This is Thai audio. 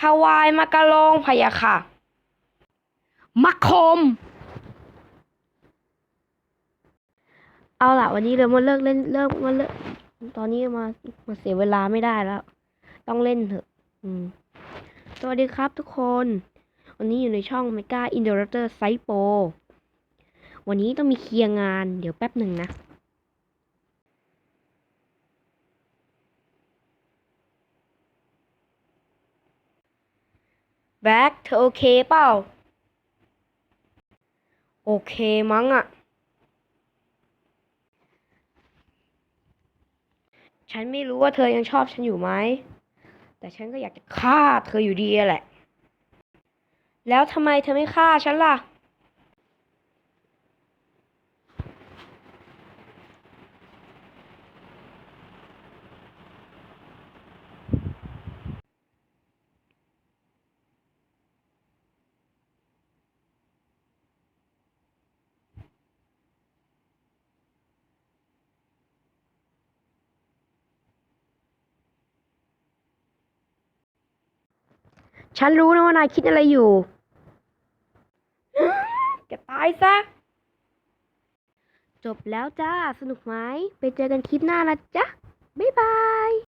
ถวายมากะโลงพะยะค่ะมักคม เอาล่ะ วันนี้เรามาเลิกเล่นเลิกมาเลิกตอนนี้มามาเสียเวลาไม่ได้แล้ว ต้องเล่นเถอะ อืม สวัสดีครับทุกคน วันนี้อยู่ในช่อง Mega Interrupter s i p o วันนี้ต้องมีเคลียร์งาน เดี๋ยวแป๊บหนึ่งนะ แบ็คเธอโอเคเปล่า โอเคมั้งอะฉันไม่รู้ว่าเธอยังชอบฉันอยู่ไหม แต่ฉันก็อยากจะฆ่าเธออยู่ดีแหละ แล้วทำไมเธอไม่ฆ่าฉันล่ะ ฉันรู้นะว่านายคิดอะไรอยู่จะตายซะ จบแล้วจ้า สนุกไหม ไปเจอกันคลิปหน้านะจ๊ะ บ๊ายบาย